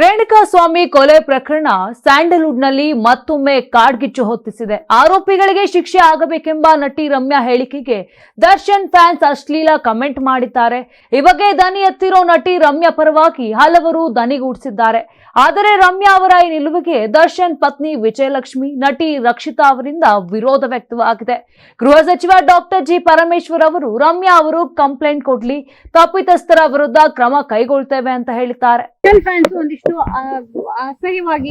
ರೇಣುಕಾ ಸ್ವಾಮಿ ಕೊಲೆ ಪ್ರಕರಣ ಸ್ಯಾಂಡಲ್ವುಡ್ನಲ್ಲಿ ಮತ್ತೊಮ್ಮೆ ಕಾಡ್ಗಿಚ್ಚು ಹೊತ್ತಿಸಿದೆ. ಆರೋಪಿಗಳಿಗೆ ಶಿಕ್ಷೆ ಆಗಬೇಕೆಂಬ ನಟಿ ರಮ್ಯಾ ಹೇಳಿಕೆಗೆ ದರ್ಶನ್ ಫ್ಯಾನ್ಸ್ ಅಶ್ಲೀಲ ಕಮೆಂಟ್ ಮಾಡಿದ್ದಾರೆ. ಈ ಬಗ್ಗೆ ದನಿ ಎತ್ತಿರೋ ನಟಿ ರಮ್ಯಾ ಪರವಾಗಿ ಹಲವರು ದನಿಗೂಡಿಸಿದ್ದಾರೆ. ಆದರೆ ರಮ್ಯಾ ಅವರ ಈ ನಿಲುವಿಗೆ ದರ್ಶನ್ ಪತ್ನಿ ವಿಜಯಲಕ್ಷ್ಮಿ, ನಟಿ ರಕ್ಷಿತಾ ಅವರಿಂದ ವಿರೋಧ ವ್ಯಕ್ತವಾಗಿದೆ. ಗೃಹ ಸಚಿವ ಡಾಕ್ಟರ್ ಜಿ ಪರಮೇಶ್ವರ್ ಅವರು ರಮ್ಯಾ ಅವರು ಕಂಪ್ಲೇಂಟ್ ಕೊಡ್ಲಿ, ತಪ್ಪಿತಸ್ಥರ ವಿರುದ್ಧ ಕ್ರಮ ಕೈಗೊಳ್ತೇವೆ ಅಂತ ಹೇಳಿದ್ದಾರೆ. ಆ, ಅಸಹ್ಯವಾಗಿ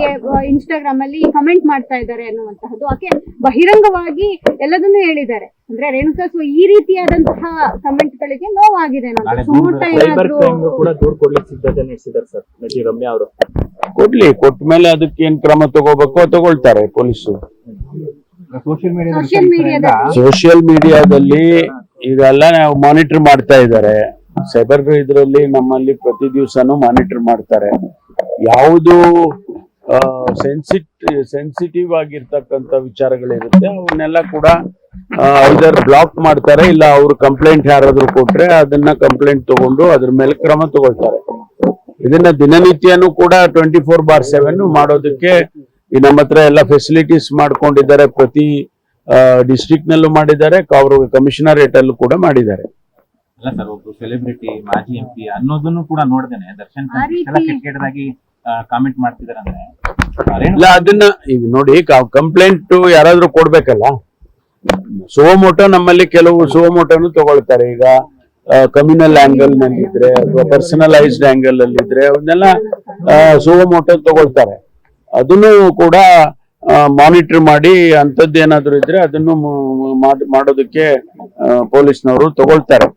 ಇನ್ಸ್ಟಾಗ್ರಾಮ್ ಅಲ್ಲಿ ಕಮೆಂಟ್ ಮಾಡ್ತಾ ಇದ್ದಾರೆ ಅನ್ನುವಂತಹದ್ದು. ಆಕೆ ಬಹಿರಂಗವಾಗಿ ಎಲ್ಲದನ್ನೂ ಹೇಳಿದ್ದಾರೆ. ಅಂದ್ರೆ ರೇಣುಕಾ ಸೊ ಈ ರೀತಿಯಾದಂತಹ ಕಮೆಂಟ್ ಗಳಿಗೆ ನೋವಾಗಿದೆ ನಾಳೆ ಅನ್ನೋದು ಸುಮುಟ ಕ್ರೈಮ್ ಕೂಡ ದೂರು ಕೊಡ್ಲಿಕ್ಕೆ ಸಿದ್ಧತೆ ನಡೆಸಿದ್ದಾರೆ ಸರ್ ನಟಿ ರಮ್ಯಾ ಅವರು. ಕೊಡ್ಲಿ ಕೊಟ್ಟ ಮೇಲೆ ಅದಕ್ಕೆ ಏನ್ ಕ್ರಮ ತಗೋಬೇಕು ತಗೊಳ್ತಾರೆ ಪೊಲೀಸರು ಸೋಷಿಯಲ್ ಸೋಷಿಯಲ್ ಮೀಡಿಯಾದಲ್ಲಿ ಇದೆಲ್ಲ ನಾವು ಮಾನಿಟರ್ ಮಾಡ್ತಾ ಇದ್ದಾರೆ. ಸೈಬರ್ ಇದರಲ್ಲಿ ನಮ್ಮಲ್ಲಿ ಪ್ರತಿ ದಿವಸನೂ ಮಾನಿಟರ್ ಮಾಡ್ತಾರೆ. ಯಾವುದು ಸೆನ್ಸಿಟ್ ಸೆನ್ಸಿಟಿವ್ ಆಗಿರ್ತಕ್ಕಂಥ ವಿಚಾರಗಳಿರುತ್ತೆ, ಅವನ್ನೆಲ್ಲ ಕೂಡ ಇದರ್ ಬ್ಲಾಕ್ ಮಾಡ್ತಾರೆ, ಇಲ್ಲ ಅವರು ಕಂಪ್ಲೇಂಟ್ ಯಾರಾದ್ರೂ ಕೊಟ್ರೆ ಅದನ್ನ ಕಂಪ್ಲೇಂಟ್ ತಗೊಂಡು ಅದ್ರ ಮೇಲೆ ಕ್ರಮ ತಗೊಳ್ತಾರೆ. ಇದನ್ನ ದಿನನಿತ್ಯನೂ ಕೂಡ ಟ್ವೆಂಟಿ ಫೋರ್ ಬಾರ್ ಸೆವೆನ್ ಮಾಡೋದಕ್ಕೆ ನಮ್ಮ ಹತ್ರ ಎಲ್ಲ ಫೆಸಿಲಿಟೀಸ್ ಮಾಡ್ಕೊಂಡಿದ್ದಾರೆ, ಪ್ರತಿ ಡಿಸ್ಟ್ರಿಕ್ಟ್ ನಲ್ಲೂ ಮಾಡಿದ್ದಾರೆ ಅವರು ಕಮಿಷನರೇಟ್ ಅಲ್ಲೂ ಕೂಡ ಮಾಡಿದ್ದಾರೆ. ಅಲ್ಲ ಸರ್ ಒಬ್ರು ಸೆಲೆಬ್ರಿಟಿ ಮಾಜಿ ಎಂ ಪಿ ಅನ್ನೋದನ್ನು ಕೂಡ ನೋಡ್ದೇನೆ. ದರ್ಶನ್ ಆ ರೀತಿ- ಕೆಟ್ಟ ಕೆಟ್ಟದಾಗಿ ಕಾಮೆಂಟ್ ಮಾಡ್ತಿದಾರೆ ಅಂದ್ರೆ ಇಲ್ಲ ಅದನ್ನ ಈಗ ನೋಡಿ ಕಂಪ್ಲೇಂಟ್ ಯಾರಾದ್ರೂ ಕೊಡ್ಬೇಕಲ್ಲ? ಸುವಮೋಟೋ ನಮ್ಮಲ್ಲಿ ಕೆಲವು ಸುವಮೋಟೋನು ತಗೊಳ್ತಾರೆ. ಈಗ ಕಮ್ಯುನಲ್ ಆಂಗಲ್ನಲ್ಲಿ ಇದ್ರೆ ಅಥವಾ ಪರ್ಸನಲೈಸ್ಡ್ ಆಂಗಲ್ ಅಲ್ಲಿ ಇದ್ರೆ ಅವನ್ನೆಲ್ಲ ಸುವಮೋಟೋ ತಗೊಳ್ತಾರೆ. ಅದನ್ನು ಕೂಡ ಮಾನಿಟರ್ ಮಾಡಿ ಅಂಥದ್ದೇನಾದ್ರೂ ಇದ್ರೆ ಅದನ್ನು ಮ- ಮಾಡ್- ಮಾಡೋದಕ್ಕೆ ಪೊಲೀಸ್ನವರು ತಗೊಳ್ತಾರೆ.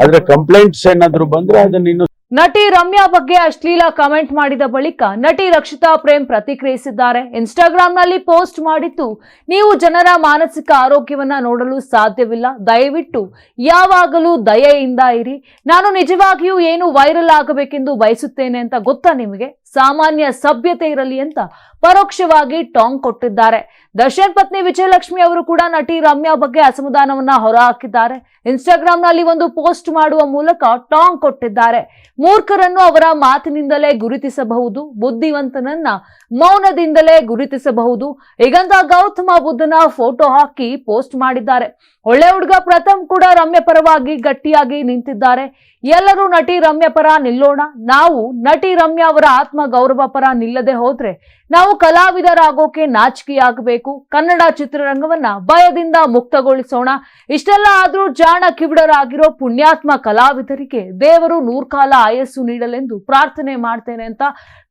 ಆದ್ರೆ ಕಂಪ್ಲೇಂಟ್ಸ್ ಏನಾದ್ರು ಬಂದ್ರೆ ಅದನ್ನ ಇನ್ನು ನಟಿ ರಮ್ಯಾ ಬಗ್ಗೆ ಅಶ್ಲೀಲ ಕಮೆಂಟ್ ಮಾಡಿದ ಬಳಿಕ ನಟಿ ರಕ್ಷಿತಾ ಪ್ರೇಮ್ ಪ್ರತಿಕ್ರಿಯಿಸಿದ್ದಾರೆ. ಇನ್ಸ್ಟಾಗ್ರಾಂನಲ್ಲಿ ಪೋಸ್ಟ್ ಮಾಡಿದ್ದು, ನೀವು ಜನರ ಮಾನಸಿಕ ಆರೋಗ್ಯವನ್ನ ನೋಡಲು ಸಾಧ್ಯವಿಲ್ಲ. ದಯವಿಟ್ಟು ಯಾವಾಗಲೂ ದಯೆಯಿಂದ ಇರಿ. ನಾನು ನಿಜವಾಗಿಯೂ ಏನು ವೈರಲ್ ಆಗಬೇಕೆಂದು ಬಯಸುತ್ತೇನೆ ಅಂತ ಗೊತ್ತಾ ನಿಮಗೆ? ಸಾಮಾನ್ಯ ಸಭ್ಯತೆ ಇರಲಿ ಅಂತ ಪರೋಕ್ಷವಾಗಿ ಟಾಂಗ್ ಕೊಟ್ಟಿದ್ದಾರೆ. ದರ್ಶನ್ ಪತ್ನಿ ವಿಜಯಲಕ್ಷ್ಮಿ ಅವರು ಕೂಡ ನಟಿ ರಮ್ಯಾ ಬಗ್ಗೆ ಅಸಮಾಧಾನವನ್ನ ಹೊರಹಾಕಿದ್ದಾರೆ. ಇನ್ಸ್ಟಾಗ್ರಾಂನಲ್ಲಿ ಒಂದು ಪೋಸ್ಟ್ ಮಾಡುವ ಮೂಲಕ ಟಾಂಗ್ ಕೊಟ್ಟಿದ್ದಾರೆ. ಮೂರ್ಖರನ್ನು ಅವರ ಮಾತಿನಿಂದಲೇ ಗುರುತಿಸಬಹುದು, ಬುದ್ಧಿವಂತನನ್ನ ಮೌನದಿಂದಲೇ ಗುರುತಿಸಬಹುದು. ಹೀಗಂತ ಗೌತಮ ಬುದ್ಧನ ಫೋಟೋ ಹಾಕಿ ಪೋಸ್ಟ್ ಮಾಡಿದ್ದಾರೆ. ಒಳ್ಳೆ ಹುಡುಗ ಪ್ರಥಮ್ ಕೂಡ ರಮ್ಯ ಪರವಾಗಿ ಗಟ್ಟಿಯಾಗಿ ನಿಂತಿದ್ದಾರೆ. ಎಲ್ಲರೂ ನಟಿ ರಮ್ಯ ಪರ ನಿಲ್ಲೋಣ. ನಾವು ನಟಿ ರಮ್ಯಾ ಅವರ ಆತ್ಮ ಗೌರವ ಪರ ನಿಲ್ಲದೆ ಹೋದ್ರೆ ನಾವು ಕಲಾವಿದರಾಗೋಕೆ ನಾಚಿಕೆಯಾಗಬೇಕು. ಕನ್ನಡ ಚಿತ್ರರಂಗವನ್ನ ಭಯದಿಂದ ಮುಕ್ತಗೊಳಿಸೋಣ. ಇಷ್ಟೆಲ್ಲ ಆದ್ರೂ ಜಾಣ ಕಿವಿಡರಾಗಿರೋ ಪುಣ್ಯಾತ್ಮ ಕಲಾವಿದರಿಗೆ ದೇವರು ನೂರ್ಕಾಲ ಆಯಸ್ಸು ನೀಡಲೆಂದು ಪ್ರಾರ್ಥನೆ ಮಾಡ್ತೇನೆ ಅಂತ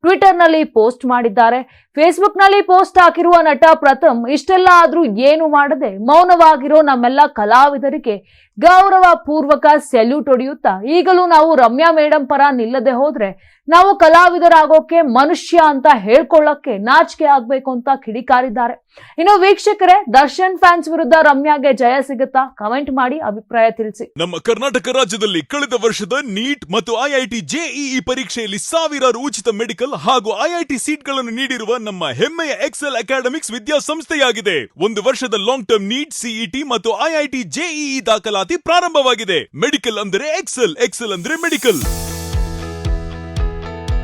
ಟ್ವಿಟರ್ನಲ್ಲಿ ಪೋಸ್ಟ್ ಮಾಡಿದ್ದಾರೆ. ಫೇಸ್ಬುಕ್ನಲ್ಲಿ ಪೋಸ್ಟ್ ಹಾಕಿರುವ ನಟ ಪ್ರಥಮ್, ಇಷ್ಟೆಲ್ಲ ಆದ್ರೂ ಏನು ಮಾಡದೆ ಮೌನವಾಗಿರೋ ನಮ್ಮೆಲ್ಲ ಕಲಾವಿದರಿಗೆ ಗೌರವ ಪೂರ್ವಕ ಸೆಲ್ಯೂಟ್ ಹೊಡೆಯುತ್ತಾ ಈಗಲೂ ನಾವು ರಮ್ಯಾ ಮೇಡಂ ಪರ ನಿಲ್ಲದೆ ಹೋದ್ರೆ ನಾವು ಕಲಾವಿದರಾಗೋಕೆ ಮನುಷ್ಯ ಅಂತ ಹೇಳ್ಕೊಳ್ಳಕ್ಕೆ ನಾಚಿಕೆ ಆಗ್ಬೇಕು ಅಂತ ಕಿಡಿಕಾರಿದ್ದಾರೆ. ಇನ್ನು ವೀಕ್ಷಕರೇ, ದರ್ಶನ್ ಫ್ಯಾನ್ಸ್ ವಿರುದ್ಧ ರಮ್ಯಾಗೆ ಜಯ ಸಿಗುತ್ತಾ? ಕಮೆಂಟ್ ಮಾಡಿ ಅಭಿಪ್ರಾಯ ತಿಳಿಸಿ. ನಮ್ಮ ಕರ್ನಾಟಕ ರಾಜ್ಯದಲ್ಲಿ ಕಳೆದ ವರ್ಷದ ನೀಟ್ ಮತ್ತು ಐಐಟಿ ಜೆಇಇ ಪರೀಕ್ಷೆಯಲ್ಲಿ ಸಾವಿರಾರು ಉಚಿತ ಮೆಡಿಕಲ್ ಹಾಗೂ ಐಐಟಿ ಸೀಟ್ಗಳನ್ನು ನೀಡಿರುವ ನಮ್ಮ ಹೆಮ್ಮೆಯ ಎಕ್ಸೆಲ್ ಅಕಾಡೆಮಿಕ್ಸ್ ವಿದ್ಯಾಸಂಸ್ಥೆಯಾಗಿದೆ. ಒಂದು ವರ್ಷದ ಲಾಂಗ್ ಟರ್ಮ್ ನೀಟ್, ಸಿಇಟಿ ಮತ್ತು ಐಐಟಿ ಜೆಇಇ ದಾಖಲಾತಿ ಪ್ರಾರಂಭವಾಗಿದೆ. ಮೆಡಿಕಲ್ ಅಂದರೆ ಎಕ್ಸೆಲ್ ಎಕ್ಸೆಲ್ ಅಂದ್ರೆ ಮೆಡಿಕಲ್.